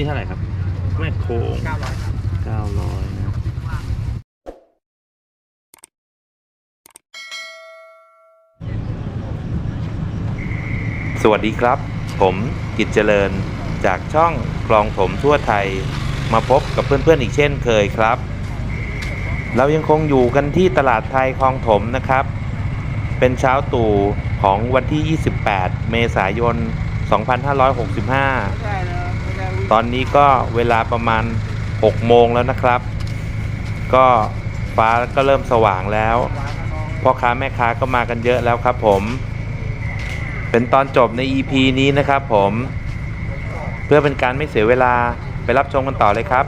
นี่เท่าไหร่ครับ แม่โคงเก้าร้อยครับเก้าร้อยนะสวัสดีครับ ผมกิจเจริญจากช่องกลองถมทั่วไทยมาพบกับเพื่อนๆอีกเช่นเคยครับ เรายังคงอยู่กันที่ตลาดไทยคลองถมนะครับ เป็นเช้าตู่ของวันที่ 28 เมษายน 2565 ตอนนี้ก็เวลาประมาณ 6 โมงแล้วนะครับ ก็ฟ้าก็เริ่มสว่างแล้วพ่อค้าแม่ค้าก็มากันเยอะแล้วครับผม เป็นตอนจบใน EP นี้นะครับผม เพื่อเป็นการไม่เสียเวลาไปรับชมกันต่อเลยครับ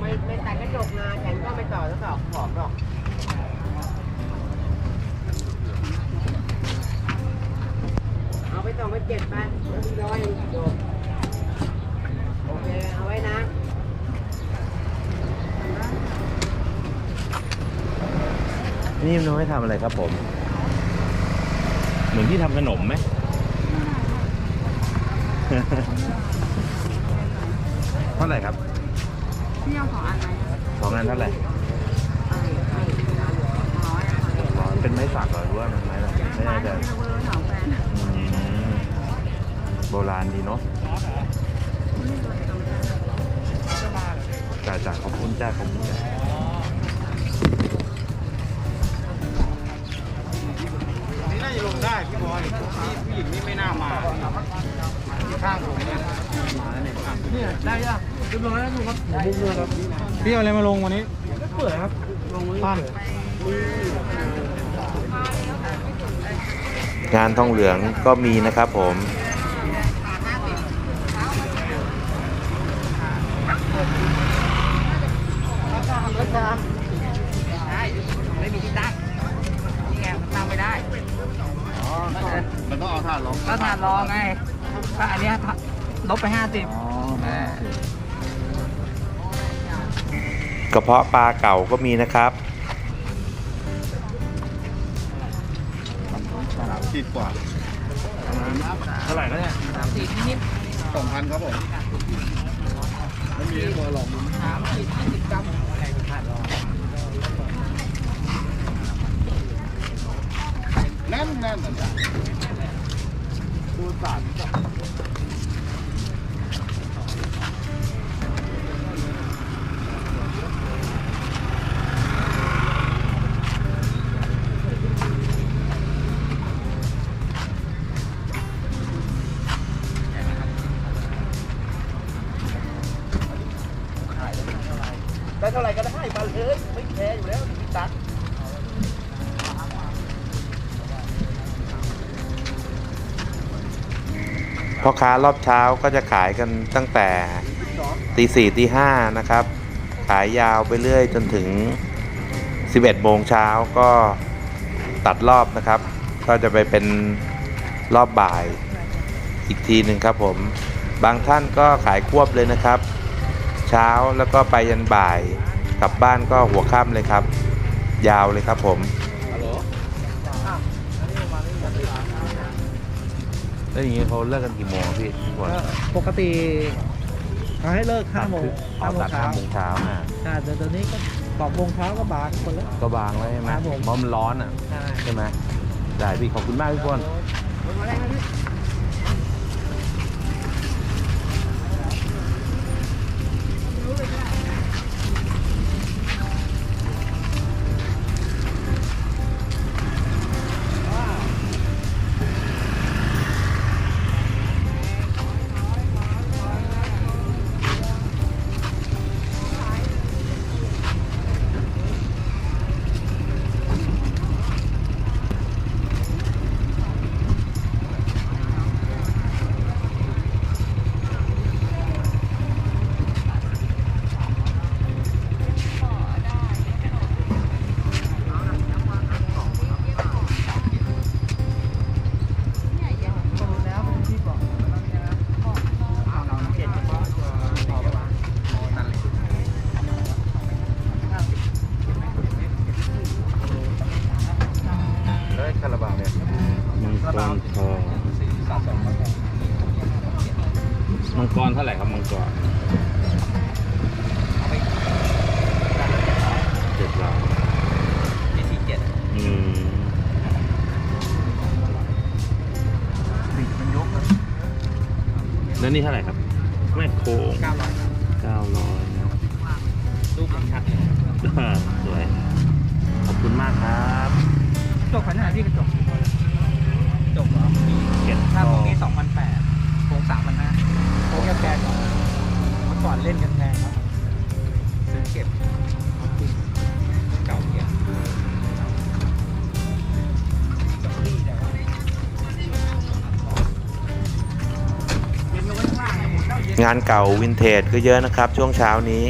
ไม่ไม่ตัดกระจกนะฉันก็ไม่ต่อแล้วต่อขอบหรอก เจ็ดไปแล้วมีร้อยจบโอเคเอาไว้นะนี่น้อยทำอะไรครับผม เหมือนที่ทำขนมไหม เท่าไหร่ครับพี่เอาของอันไหนสองงานเท่าไหร่ร้อยเป็นไม้สักเหรอหรือว่ามันไม้อะไรไม่ร้าแน่ใจ โบราณดีเนาะจ่าจ่าขอบคุณจ้าขอบคุณจ้านี่น่าจะลงได้พี่บอยพี่ผู้หญิงนี่ไม่น่ามาข้างผมเนี่ยเนี่ยได้ยังเรียบร้อยแล้วถูกครับบุกเรือครับพี่เอาอะไรมาลงวันนี้เปื่อยครับลงวันนี้งานทองเหลืองก็มีนะครับผม ได้ไม่มีที่ตั้งนี่ไงมันตั้งไม่ได้มันต้องเอาถ่านลงก็ทานรองไงถ้าอันเนี้ยลบไปห้าสิบกระเพาะปลาเก่าก็มีนะครับสามขีกว่าเท่าไหร่แล้วเนี่ยสามสี่นิดสองพันครับผมไม่มีตัวหลอกมุนสามสี่ยี่สิบกรัม แน่นแน่นรองแน่นแน่นดูสาร ค้ารอบเช้าก็จะขายกันตั้งแต่ตีสี่ตีห้านะครับ ขายยาวไปเรื่อยจนถึง 11โมงเช้าก็ตัดรอบนะครับ ก็จะไปเป็นรอบบ่ายอีกทีหนึ่งครับผม บางท่านก็ขายควบเลยนะครับ เช้าแล้วก็ไปยันบ่ายกลับบ้านก็หัวค่ำเลยครับ ยาวเลยครับผม แล้วอย่างนี้เขาเลิกกันกี่โมงอะพี่ทุกคนปกติเขาให้เลิก5โมงอ๋อ5โมงตัดเช้าห้าโมงเช้าอะใช่แต่ตอนนี้ก็2โมงเช้าก็บางคนแล้ว ก็บางแล้วใช่ไหมครับผม เพราะมันร้อนอะใช่ ใช่ไหมได้พี่ขอบคุณมากพี่พลสะ นี่เท่าไหร่ครับ แม่โคงเก้าร้อยเก้าร้อยรูปชัดสวย ขอบคุณมากครับจบขนาดที่กระจกจบเหรอเก็บถ้าพวกนี้สองพันแปดโครงสามพันห้าโครงแพงกว่าเมื่อก่อนเล่นกันแพงครับซื้อเก็บเก่าเกียร์ งานเก่าวินเทจก็เยอะนะครับช่วงเช้านี้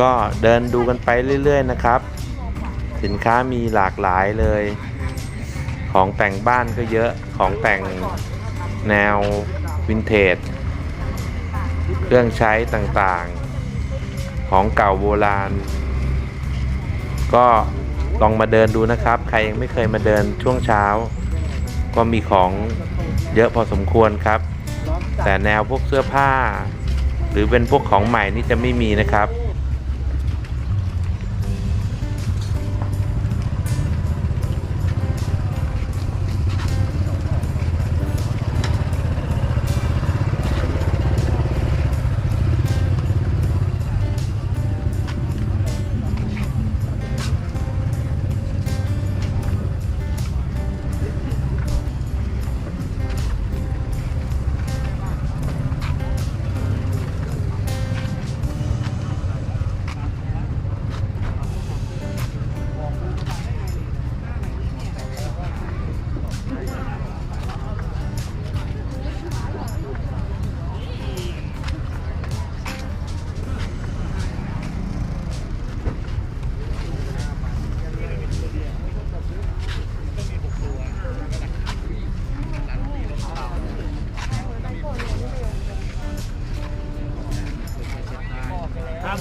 ก็เดินดูกันไปเรื่อย ๆ นะครับ สินค้ามีหลากหลายเลย ของแต่งบ้านก็เยอะของแต่งแนววินเทจ เครื่องใช้ต่างๆ ของเก่าโบราณ ก็ลองมาเดินดูนะครับ ใครยังไม่เคยมาเดินช่วงเช้า ก็มีของเยอะพอสมควรครับ แต่แนวพวกเสื้อผ้า หรือเป็นพวกของใหม่นี่จะไม่มีนะครับ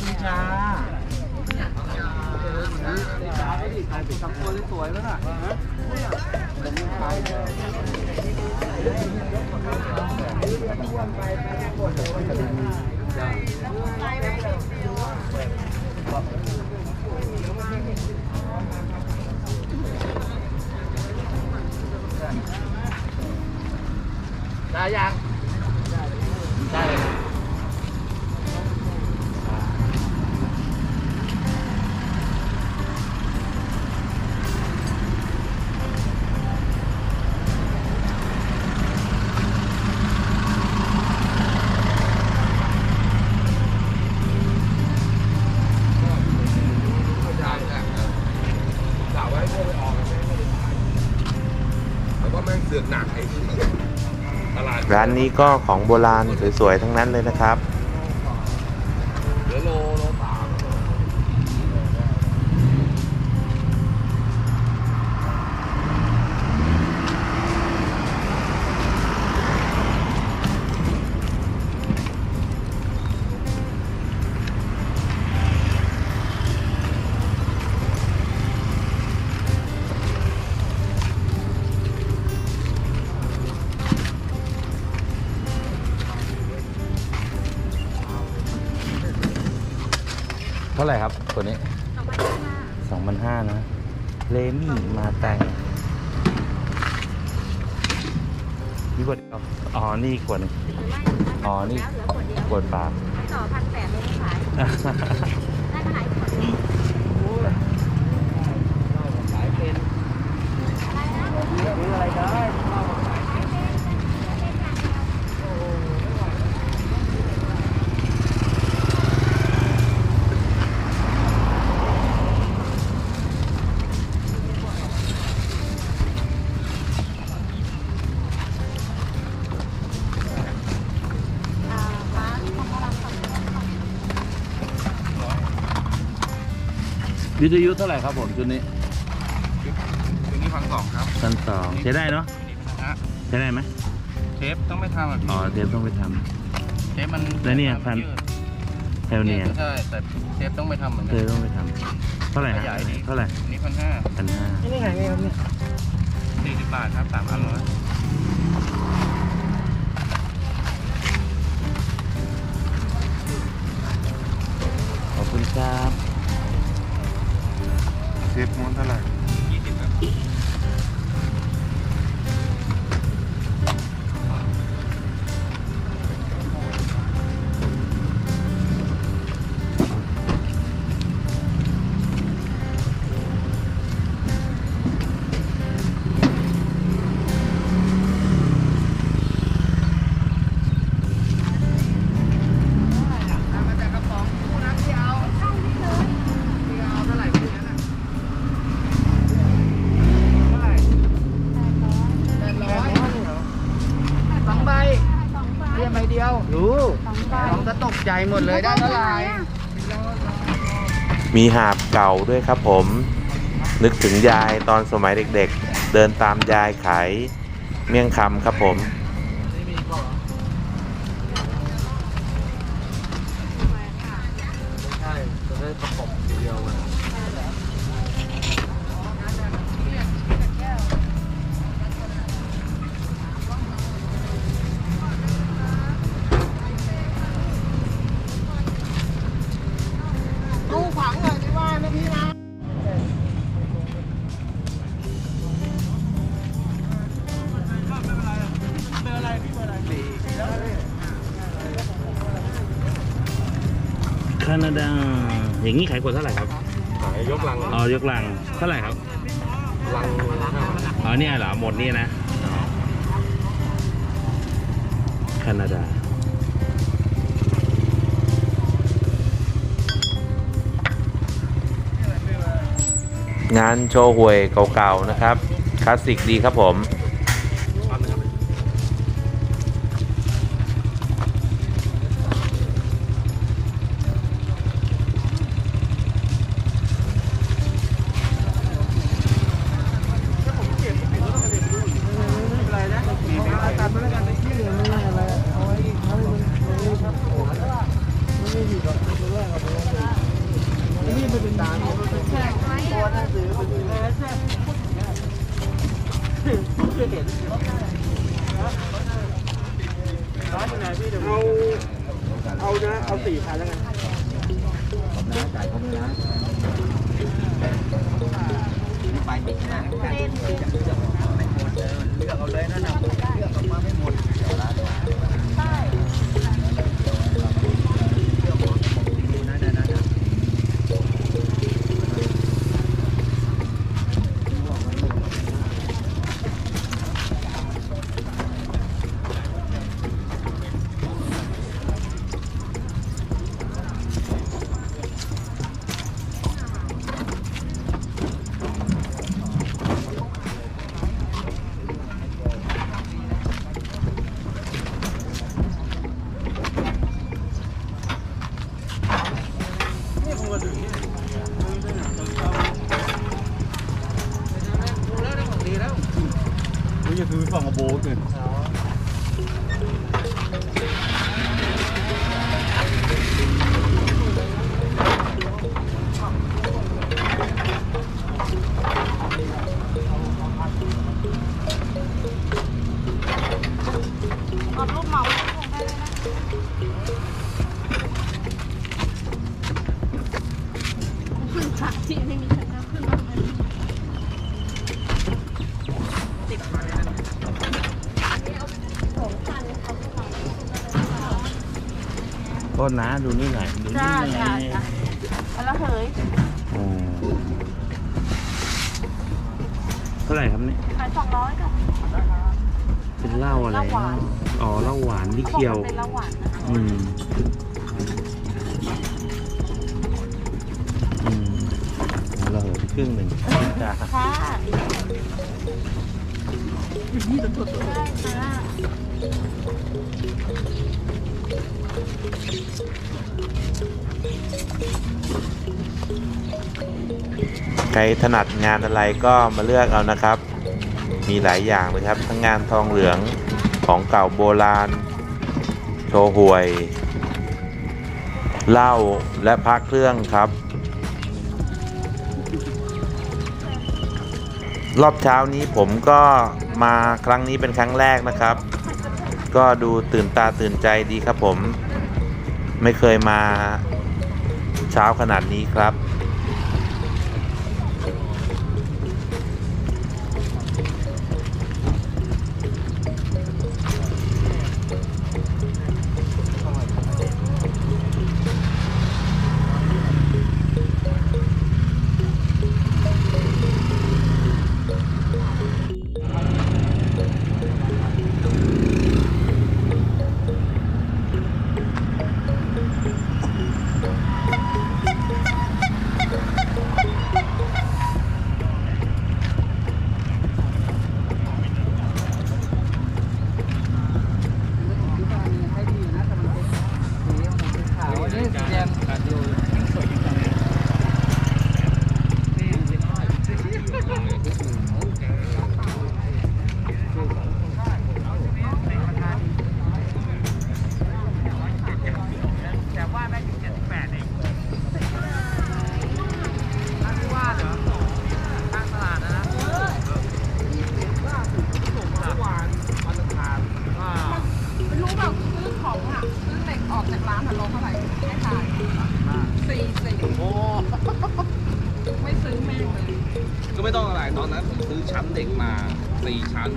คุณจ้าทำตัวสวยแล้นะนยัไงได้ยัง ร้านนี้ก็ของโบราณสวยๆทั้งนั้นเลยนะครับ เท่าไหร่ครับ ตัวนี้สองพันห้านะเลมี่มาแตงนี่ขวดเดียวอ๋อ นี่ขวดหนึงอ๋อ นี่แล้วเหลือขวดเดียวขวดเปล่าต่อพันแปดเลยไม่ขายได้ก็หลายขวดเลย ขายเป็นซื้ออะไรได้ อ่าร้านของเราฝั่งนี้ วิทยุเท่าไหร่ครับผมชุดนี้ถึงนี้พันสองครับพันสองใช้ได้เนาะนะฮะใช้ได้ไหมเทปต้องไม่ทำแบบอ๋อเทปต้องไปทเทปมันแล้วเนี่ยพันำเทลเนี่ยใช่แต่เทปต้องไม่ทำเหมือนเทกัปนต้องไปทำเท่าไหร่ฮะขยายดีเท่าไหร่อันนี้พันห้าพันห้านี่ไงครับเนี่ยสี่สิบบาทครับสามอันร้อยขอบคุณครับ เท หมดเลยได้เท่าไหร่มีหาบเก่าด้วยครับผม นึกถึงยายตอนสมัยเด็กๆ เดินตามยายขายเมี่ยงคำครับผม อย่างนี้ขายขวดเท่าไหร่ครับขายยกลังอ๋อยกลังเท่าไหร่ครับลังอ๋อเนี่ยเหรอหมดนี่นะอ๋อแคนาดางานโชว์หวยเก่าๆนะครับ คลาสสิกดีครับผม นี่จะซื้ นะดูนี่หน่อยดูนี่จ้าหน่จ้าอยจ้าแล้วเหยอืมเท่าไหร่ครับเนี่ยขายสองร้อยจ้ะเป็นเหล้าอะไรเหล้าหวานอ๋อเหล้าหวานลิเขาบอกเคียวมันเป็นละหวานนะอืมอืมเอาเราเหลือไปครึ่งหนึ่งจ้าค่ะได้ค่ะ ใครถนัดงานอะไรก็มาเลือกเอานะครับ มีหลายอย่างเลยครับทั้งงานทองเหลืองของเก่าโบราณ โชว์หวยเหล้าและพระเครื่องครับ รอบเช้านี้ผมก็มาครั้งนี้เป็นครั้งแรกนะครับ ก็ดูตื่นตาตื่นใจดีครับผม ไม่เคยมาเช้าขนาดนี้ครับ อนนั้นผมซื้อชั้นเด็กมา4ชั้น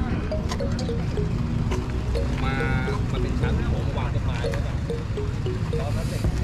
มา มันเป็นชั้นของวางต้นไม้ตอนนั้นเด็ก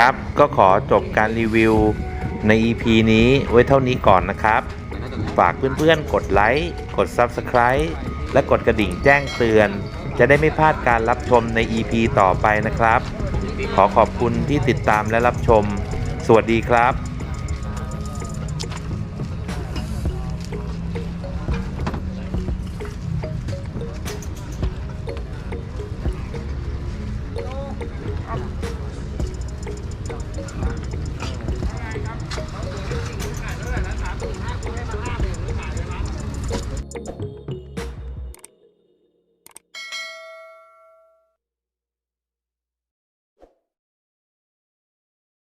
ครับ ก็ขอจบการรีวิวใน EP นี้ไว้เท่านี้ก่อนนะครับ ฝากเพื่อนๆ กดไลค์ กด Subscribe และกดกระดิ่งแจ้งเตือน จะได้ไม่พลาดการรับชมใน EP ต่อไปนะครับ ขอขอบคุณที่ติดตามและรับชม สวัสดีครับ